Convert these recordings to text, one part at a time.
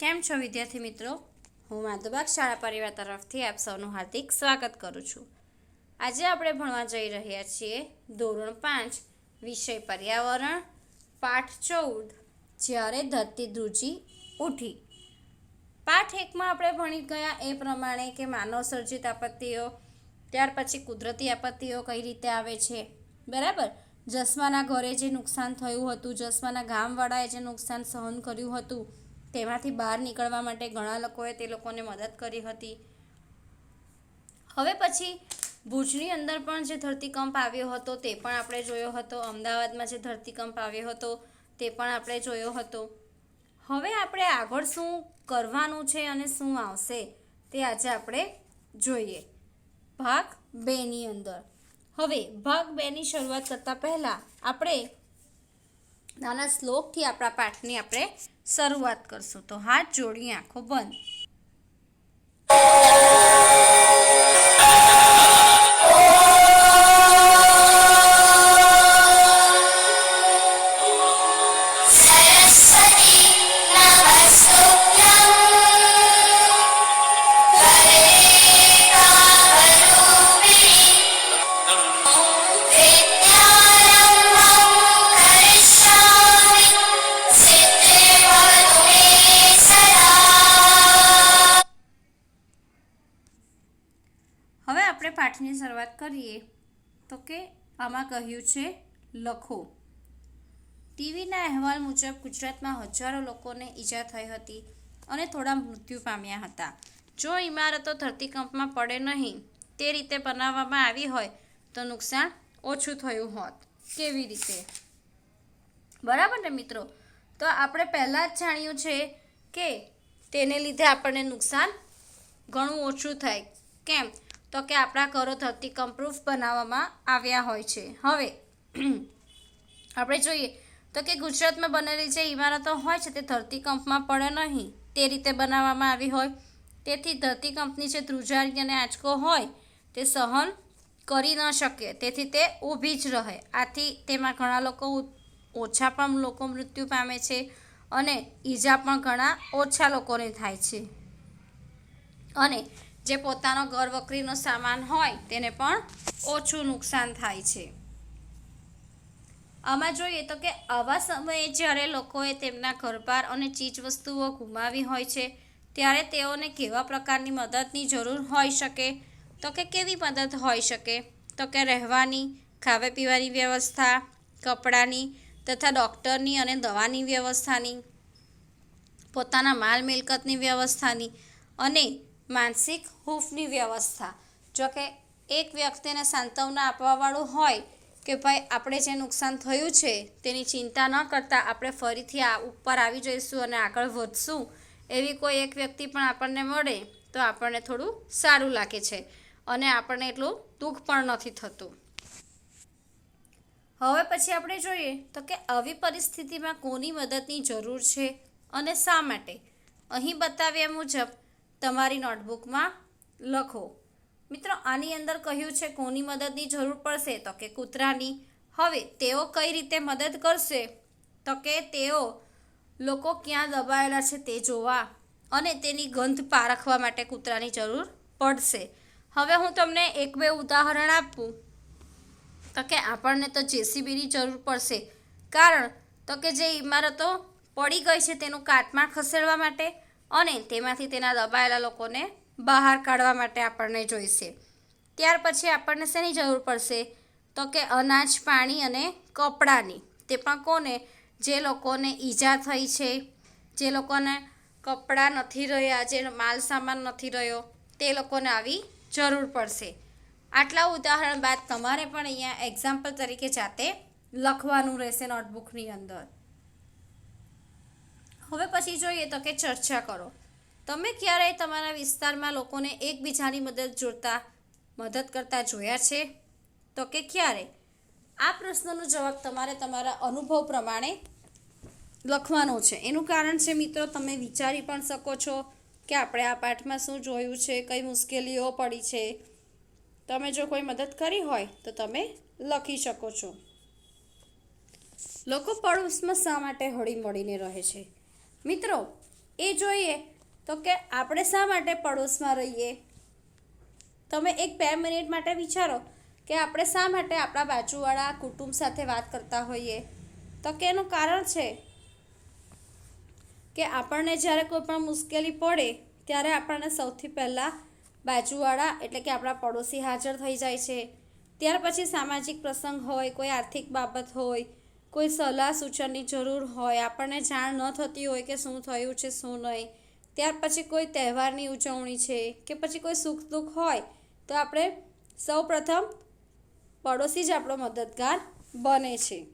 કેમ છો વિદ્યાર્થી મિત્રો? હું માધુબાગ શાળા પરિવાર તરફથી આપ સૌનું હાર્દિક સ્વાગત કરું છું. આજે આપણે ભણવા જઈ રહ્યા છીએ ધોરણ પાંચ, વિષય પર્યાવરણ, પાઠ ચૌદ, જ્યારે ધરતી ધ્રુજી ઉઠી. પાઠ એકમાં આપણે ભણી ગયા એ પ્રમાણે કે માનવ સર્જિત આપત્તિઓ, ત્યાર પછી કુદરતી આપત્તિઓ કઈ રીતે આવે છે? બરાબર? જસમાના ઘરે જે નુકસાન થયું હતું, જસમાના ગામવાળાએ જે નુકસાન સહન કર્યું હતું તેમાંથી બહાર નીકળવા માટે ઘણા લોકોએ તે લોકોને મદદ કરી હતી. હવે પછી ભુજની અંદર પણ જે ધરતીકંપ આવ્યો હતો તે પણ આપણે જોયો હતો. અમદાવાદમાં જે ધરતીકંપ આવ્યો હતો તે પણ આપણે જોયો હતો. હવે આપણે આગળ શું કરવાનું છે અને શું આવશે તે આજે આપણે જોઈએ. ભાગ બેની અંદર. હવે ભાગ બેની શરૂઆત કરતાં પહેલાં આપણે નાના શ્લોકથી આપણા પાઠની આપણે શરૂઆત કરશું. તો હાથ જોડી આંખો બંધ. શરૂઆત કરીએ, તો કે આમાં કહ્યું છે લખો. ટીવીના અહેવાલ મુજબ ગુજરાતમાં હજારો લોકોને ઈજા થઈ હતી અને થોડા મૃત્યુ પામ્યા હતા. જો ઇમારતો ધરતીકંપમાં પડે નહીં, તે રીતે બનાવવામાં આવી હોય, તો નુકસાન ઓછું થયું હોત. કેવી રીતે? બરાબર ને મિત્રો? તો આપણે પહેલાં જ જાણ્યું છે કે તેને લીધે આપણને નુકસાન ઘણું ઓછું થાય. કેમ? તો કે આપણા ઘરો ધરતીકંપ પ્રૂફ બનાવવામાં આવ્યા હોય છે. હવે, આપણે જોઈએ તો કે ગુજરાતમાં બનેલી જે ઇમારતો હોય છે તે ધરતીકંપમાં પડે નહીં. તે રીતે બનાવવામાં આવી હોય. તેથી ધરતીકંપની જે ધ્રુજારી અને આંચકો હોય તે સહન કરી ન શકે. તેથી તે ઊભી જ રહે. આથી તેમાં ઘણા લોકો ઓછા પણ લોકો મૃત્યુ પામે છે અને ઈજા પણ ઘણા ઓછા લોકોને થાય છે. અને જે પોતાનો ઘર વકરીનો સામાન હોય તેને પણ ઓછું નુકસાન થાય છે. આમાં જોઈએ તો કે આવા સમયે જ્યારે લોકોએ તેમના ઘરબાર અને ચીજવસ્તુઓ ગુમાવી હોય છે, ત્યારે તેઓને કેવા પ્રકારની મદદની જરૂર હોઈ શકે? તો કે કેવી મદદ હોઈ શકે? તો કે રહેવાની ખાવા પીવાની વ્યવસ્થા, કપડાની તથા ડૉક્ટરની અને દવાની વ્યવસ્થાની, પોતાના માલ મિલકતની વ્યવસ્થાની અને માનસિક હૂફની વ્યવસ્થા. જો કે એક વ્યક્તિને સાંત્વના આપવાવાળું હોય કે ભાઈ આપણે જે નુકસાન થયું છે તેની ચિંતા ન કરતાં આપણે ફરીથી આ ઉપર આવી જઈશું અને આગળ વધશું એવી કોઈ એક વ્યક્તિ પણ આપણને મળે તો આપણને થોડું સારું લાગે છે અને આપણને એટલું દુઃખ પણ નથી થતું. હવે પછી આપણે જોઈએ તો કે આવી પરિસ્થિતિમાં કોની મદદની જરૂર છે અને શા માટે? અહીં બતાવ્યા મુજબ તમારી નોટબુકમાં લખો. મિત્રો, આની અંદર કહ્યું છે, કોની મદદની જરૂર પડશે? તો કે કૂતરાની. હવે, તેઓ કઈ રીતે મદદ કરશે? તો કે તેઓ લોકો ક્યાં દબાયેલા છે તે જોવા અને તેની ગંધ પારખવા માટે કૂતરાની જરૂર પડશે. હવે હું તમને એક બે ઉદાહરણ આપું. તો કે આપણને તો જેસીબીની જરૂર પડશે. કારણ, તો કે જે ઇમારતો પડી ગઈ છે તેનું કાટમાળ ખસેડવા માટે અને તેમાંથી તેના દબાયેલા લોકોને બહાર કાઢવા માટે આપણને જોઈશે. ત્યાર પછી આપણને શેની જરૂર પડશે? તો કે અનાજ, પાણી અને કપડાની. તે પણ કોને? જે લોકોને ઈજા થઈ છે, જે લોકોને કપડાં નથી રહ્યા, જે માલ સામાન નથી રહ્યો, તે લોકોને આવી જરૂર પડશે. આટલા ઉદાહરણ બાદ તમારે પણ અહીંયા એક્ઝામ્પલ તરીકે જાતે લખવાનું રહેશે નોટબુકની અંદર. હવે પછી જોઈએ તો કે ચર્ચા કરો. તમે ક્યારેય તમારા વિસ્તારમાં લોકોને એકબીજાની મદદ જોડતા, મદદ કરતા જોયા છે? તો કે ક્યારે? આ પ્રશ્નનો જવાબ તમારે તમારા અનુભવ પ્રમાણે લખવાનો છે. એનું કારણ છે મિત્રો, તમે વિચારી પણ શકો છો કે આપણે આ પાઠમાં શું જોયું છે, કઈ મુશ્કેલીઓ પડી છે. તમે જો કોઈ મદદ કરી હોય તો તમે લખી શકો છો. લોકો પડોશમાં શા માટે હળી મળીને રહે છે? મિત્રો, એ જોઈએ તો કે આપણે શા માટે પડોશમાં રહીએ? તમે એક બે મિનિટ માટે વિચારો કે આપણે શા માટે આપણા બાજુવાળા કુટુંબ સાથે વાત કરતા હોઈએ? તો કે એનું કારણ છે કે આપણને જ્યારે કોઈ પણ મુશ્કેલી પડે, ત્યારે આપણને સૌથી પહેલાં બાજુવાળા એટલે કે આપણા પડોશી હાજર થઈ જાય છે. ત્યાર પછી સામાજિક પ્રસંગ હોય, કોઈ આર્થિક બાબત હોય કોઈ સલાહ સૂચનની જરૂર હોય, આપણને જાણ ન થતી હોય કે શું થયું છે, શું નહીં. ત્યાર પછી કોઈ તહેવારની ઉજવણી છે કે પછી કોઈ સુખ દુઃખ હોય, તો આપણે સૌ પ્રથમ પડોશી જ આપણો મદદગાર બને છે.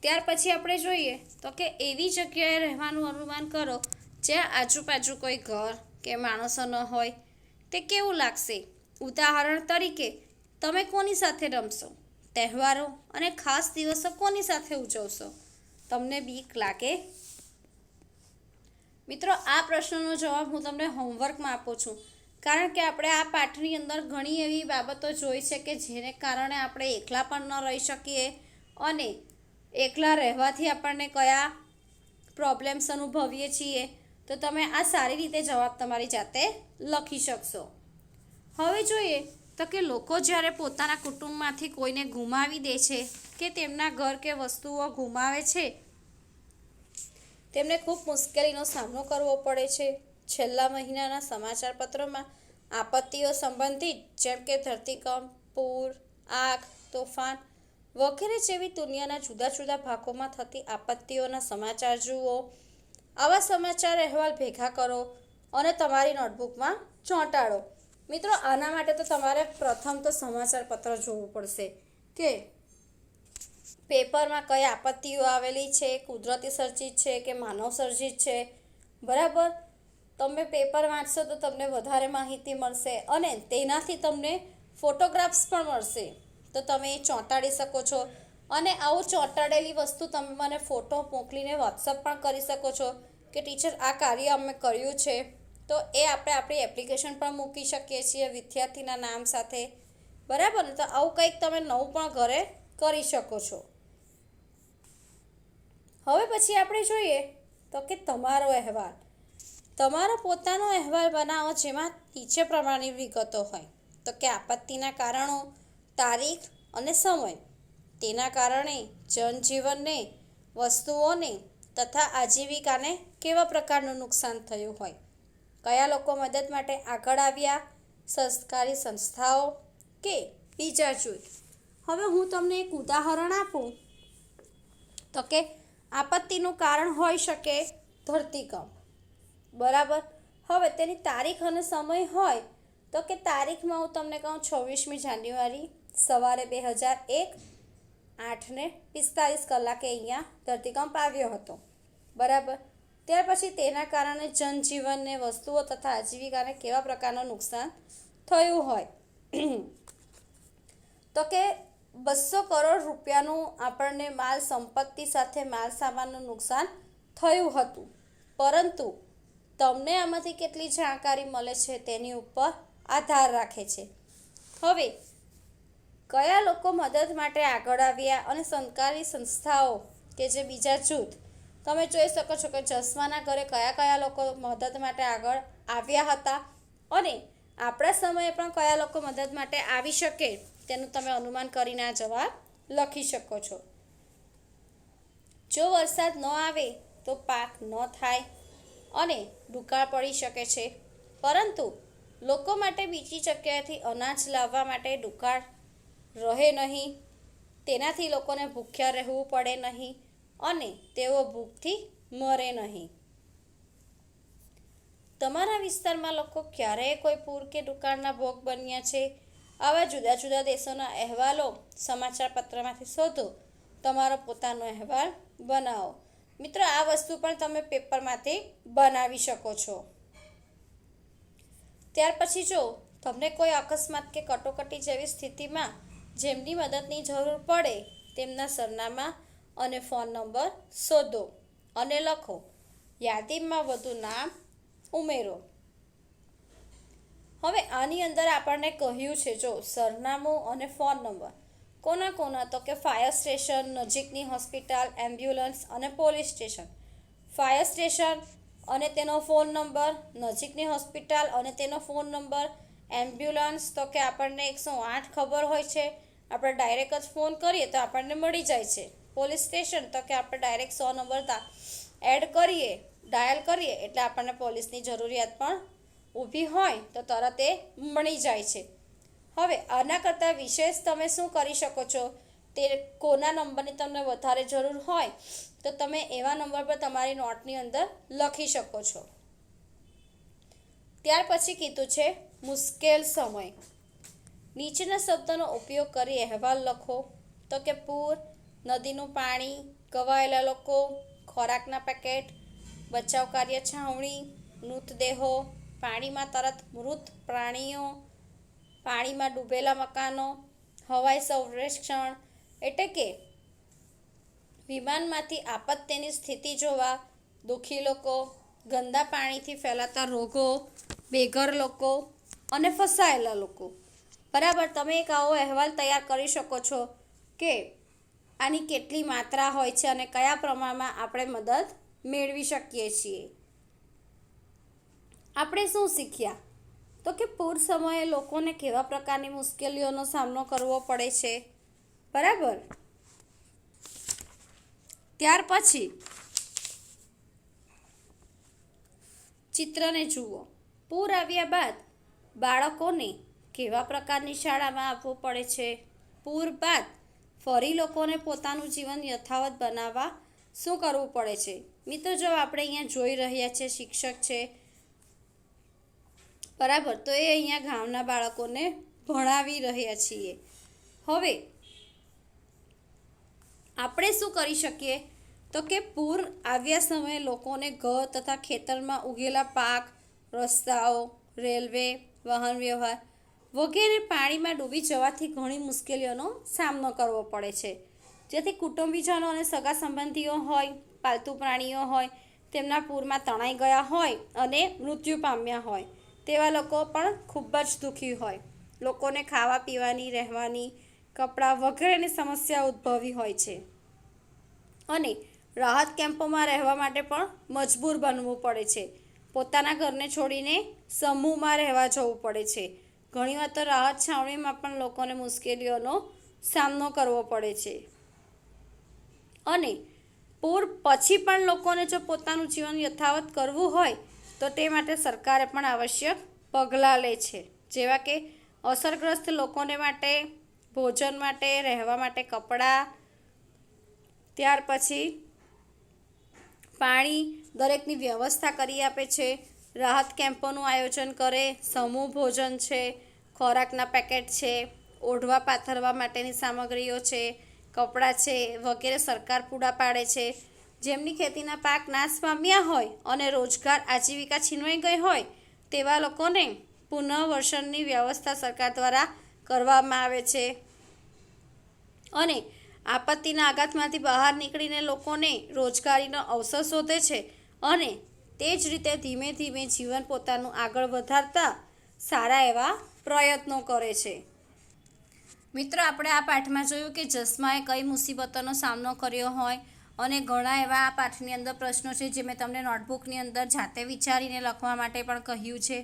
ત્યાર પછી આપણે જોઈએ તો કે એવી જગ્યાએ રહેવાનું અનુમાન કરો જ્યાં આજુબાજુ કોઈ ઘર કે માણસો ન હોય. તે કેવું લાગશે? ઉદાહરણ તરીકે, તમે કોની સાથે રમશો? તહેવારો અને ખાસ દિવસો કોની સાથે ઉજવશો? તમને બીક લાગે? મિત્રો, આ પ્રશ્નનો જવાબ હું તમને હોમવર્કમાં આપું છું. કારણ કે આપણે આ પાઠની અંદર ઘણી એવી બાબતો જોઈ છે કે જેને કારણે આપણે એકલા પણ ન રહી શકીએ અને એકલા રહેવાથી આપણને કયા પ્રોબ્લેમ્સ અનુભવીએ છીએ, તો તમે આ સારી રીતે જવાબ તમારી જાતે લખી શકશો. હવે જોઈએ તો કે લોકો જ્યારે પોતાના કુટુંબમાંથી કોઈને ગુમાવી દે છે કે તેમના ઘર કે વસ્તુઓ ગુમાવે છે, તેમને ખૂબ મુશ્કેલીનો સામનો કરવો પડે છે. છેલ્લા મહિનાના સમાચાર પત્રોમાં આપત્તિઓ સંબંધિત જેમ કે ધરતીકંપ, પૂર, આગ, તોફાન વગેરે જેવી દુનિયાના જુદા જુદા ભાગોમાં થતી આપત્તિઓના સમાચાર જુઓ. આવા સમાચાર અહેવાલ ભેગા કરો અને તમારી નોટબુકમાં ચોંટાડો. મિત્રો, આના માટે તો તમારે પ્રથમ તો સમાચાર પત્ર જોવું પડશે કે પેપરમાં કઈ આપત્તિઓ આવેલી છે, કુદરતી સર્જિત છે કે માનવ સર્જિત છે. બરાબર? તમે પેપર વાંચશો તો તમને વધારે માહિતી મળશે અને તેનાથી તમને ફોટોગ્રાફ્સ પણ મળશે. તો તમે એ ચોંટાડી શકો છો. અને આવું ચોંટાડેલી વસ્તુ તમે મને ફોટો મોકલીને વોટ્સઅપ પણ કરી શકો છો કે, ટીચર, આ કાર્ય અમે કર્યું છે. તો એ આપણે આપણી એપ્લિકેશન પણ મૂકી શકીએ છીએ વિદ્યાર્થીના નામ સાથે. બરાબર? ને તો આવું કંઈક તમે નવું પણ ઘરે કરી શકો છો. હવે પછી આપણે જોઈએ તો કે તમારો અહેવાલ. તમારો પોતાનો અહેવાલ બનાવો જેમાં નીચે પ્રમાણેની વિગતો હોય. તો કે આપત્તિના કારણો, તારીખ અને સમય. તેના કારણે જનજીવનને, વસ્તુઓને તથા આજીવિકાને કેવા પ્રકારનું નુકસાન થયું હોય. કયા લોકો મદદ માટે આગળ આવ્યા? સરકારી સંસ્થાઓ કે બીજા જૂથ હવે હું તમને એક ઉદાહરણ આપું. તો કે આપત્તિનું કારણ હોઈ શકે ધરતીકંપ. બરાબર? હવે તેની તારીખ અને સમય હોય તો કે તારીખમાં હું તમને કહું છવ્વીસમી જાન્યુઆરી સવારે બે હજાર એક આઠને પિસ્તાલીસ કલાકે અહીંયા ધરતીકંપ આવ્યો હતો. બરાબર? ત્યાર પછી તેના કારણે જનજીવનને વસ્તુઓ તથા આજીવિકાને કેવા પ્રકારનું નુકસાન થયું હોય? તો કે બસો કરોડ રૂપિયાનું આપણને માલ સંપત્તિ સાથે માલ સામાનનું નુકસાન થયું હતું. પરંતુ તમને આમાંથી કેટલી જાણકારી મળે છે તેની ઉપર આધાર રાખે છે. હવે, કયા લોકો મદદ માટે આગળ આવ્યા અને સંકારી સંસ્થાઓ કે જે બીજા જૂથ તમે જોઈ શકો છો કે ચશ્માના ઘરે કયા કયા લોકો મદદ માટે આગળ આવ્યા હતા અને આપણા સમયે પણ કયા લોકો મદદ માટે આવી શકે તેનું તમે અનુમાન કરીને આ જવાબ લખી શકો છો. જો વરસાદ ન આવે તો પાક ન થાય અને દુકાળ પડી શકે છે. પરંતુ લોકો માટે બીજી જગ્યાએથી અનાજ લાવવા માટે દુકાળ રહે નહીં. તેનાથી લોકોને ભૂખ્યા રહેવું પડે નહીં. અને તેઓ ભૂખથી મરે નહીં. તમારા વિસ્તારમાં લોકો ક્યારેય કોઈ પૂર કે દુકાળના ભોગ બન્યા છે? આવા જુદા જુદા દેશોના અહેવાલો સમાચાર પત્રમાંથી શોધો. તમારો પોતાનો અહેવાલ બનાવો. મિત્રો, આ વસ્તુ પણ તમે પેપરમાંથી બનાવી શકો છો. ત્યાર પછી જો, તમને કોઈ અકસ્માત કે કટોકટી જેવી સ્થિતિમાં જેમની મદદની જરૂર પડે, તેમના સરનામા અને ફોન નંબર શોધો અને લખો. યાદીમાં વધુ નામ ઉમેરો. હવે આની અંદર આપણને કહ્યું છે, જો સરનામું અને ફોન નંબર. કોના કોના? તો કે ફાયર સ્ટેશન, નજીકની હોસ્પિટલ, એમ્બ્યુલન્સ અને પોલીસ સ્ટેશન. ફાયર સ્ટેશન અને તેનો ફોન નંબર, નજીકની હોસ્પિટલ અને તેનો ફોન નંબર, એમ્બ્યુલન્સ તો કે આપણને એકસો આઠ ખબર હોય છે. આપણે ડાયરેક્ટ જ ફોન કરીએ તો આપણને મળી જાય છે. પોલીસ સ્ટેશન તો કે આપણે ડાયરેક્ટ સો નંબર એડ કરીએ, ડાયલ કરીએ, એટલે આપણને પોલીસની જરૂરિયાત પણ ઊભી હોય તો તરત એ મળી જાય છે. હવે આના કરતાં વિશેષ તમે શું કરી શકો છો? તે કોના નંબરની તમને વધારે જરૂર હોય તો તમે એવા નંબર પર તમારી નોટની અંદર લખી શકો છો. ત્યાર પછી કીધું છે, મુશ્કેલ સમય. નીચેના શબ્દનો ઉપયોગ કરી અહેવાલ લખો. તો કે પૂર નદીનું પાણી ઘવાયેલા લોકો, ખોરાકના પેકેટ, બચાવ કાર્ય છાવણી, મૃતદેહો, પાણીમાં તરત મૃત પ્રાણીઓ, પાણીમાં ડૂબેલા મકાનો, હવાઈ સંરક્ષણ એટલે કે વિમાનમાંથી આપત્તિની સ્થિતિ જોવા દુઃખી લોકો, ગંદા પાણીથી ફેલાતા રોગો, બેઘર લોકો અને ફસાયેલા લોકો. બરાબર, તમે એક આવો અહેવાલ તૈયાર કરી શકો છો કે આની કેટલી માત્રા હોય છે અને કયા પ્રમાણમાં આપણે મદદ મેળવી શકીએ છીએ? આપણે શું શીખ્યા? તો કે પૂર સમયે લોકોને કેવા પ્રકારની મુશ્કેલીઓનો સામનો કરવો પડે છે. બરાબર? ત્યાર પછી ચિત્રને જુઓ. પૂર આવ્યા બાદ બાળકોને કેવા પ્રકારની શાળામાં આપવું પડે છે? પૂર બાદ ફરી લોકોને પોતાનું જીવન યથાવત બનાવવા શું કરવું પડે છે? મિત્રો, જો આપણે અહીંયા જોઈ રહ્યા છે, શિક્ષક છે, બરાબર, તો એ અહીંયા ગામના બાળકોને ભણાવી રહ્યા છીએ. હવે, આપણે શું કરી શકીએ? તો કે પૂર આવ્યા સમયે લોકોને ઘર તથા ખેતરમાં ઉગેલા પાક, રસ્તાઓ, રેલવે, વાહન વ્યવહાર વગેરે પાણીમાં ડૂબી જવાથી ઘણી મુશ્કેલીઓનો સામનો કરવો પડે છે. જેથી કુટુંબીજનો અને સગા સંબંધીઓ હોય, પાલતુ પ્રાણીઓ હોય, તેમના પૂરમાં તણાઈ ગયા હોય અને મૃત્યુ પામ્યા હોય, તેવા લોકો પણ ખૂબ જ દુઃખી હોય. લોકોને ખાવા પીવાની, રહેવાની, કપડાં વગેરેની સમસ્યા ઉદ્ભવી હોય છે. અને રાહત કેમ્પોમાં રહેવા માટે પણ મજબૂર બનવું પડે છે. પોતાના ઘરને છોડીને સમૂહમાં રહેવા જવું પડે છે. ઘણીવાર તો રાહત છાવણીમાં પણ લોકોને મુશ્કેલીઓનો સામનો કરવો પડે છે. અને પૂર પછી પણ લોકોને જો પોતાનું જીવન યથાવત કરવું હોય, તો તે માટે સરકારે પણ આવશ્યક પગલાં લે છે. જેવા કે અસરગ્રસ્ત લોકોને માટે, ભોજન માટે, રહેવા માટે કપડાં, ત્યાર પછી પાણી દરેકની વ્યવસ્થા કરી આપે છે. રાહત કેમ્પોનું આયોજન કરે, સમૂહ ભોજન છે, ખોરાકના પેકેટ છે, ઓઢવા પાથરવા માટેની સામગ્રીઓ છે, કપડાં છે, વગેરે સરકાર પૂરા પાડે છે. જેમની ખેતીના પાક નાશ પામ્યા હોય અને રોજગાર આજીવિકા છીનવાઈ ગઈ હોય, તેવા લોકોને પુનઃવર્ષણની વ્યવસ્થા સરકાર દ્વારા કરવામાં આવે છે. અને આપત્તિના આઘાતમાંથી બહાર નીકળીને લોકોને રોજગારીનો અવસર શોધે છે અને તે જ રીતે ધીમે ધીમે જીવન પોતાનું આગળ વધારતા સારા એવા પ્રયત્નો કરે છે. મિત્રો, આપણે આ પાઠમાં જોયું કે જસ્માએ કઈ મુસીબતોનો સામનો કર્યો હોય અને ઘણા એવા આ પાઠની અંદર પ્રશ્નો છે જે મેં તમને નોટબુકની અંદર જાતે વિચારીને લખવા માટે પણ કહ્યું છે.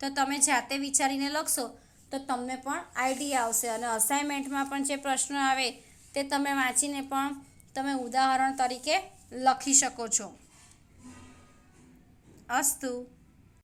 તો તમે જાતે વિચારીને લખશો તો તમને પણ આઈડિયા આવશે અને અસાઇનમેન્ટમાં પણ જે પ્રશ્નો આવે તે તમે વાંચીને પણ તમે ઉદાહરણ તરીકે લખી શકો છો. અસ્તુ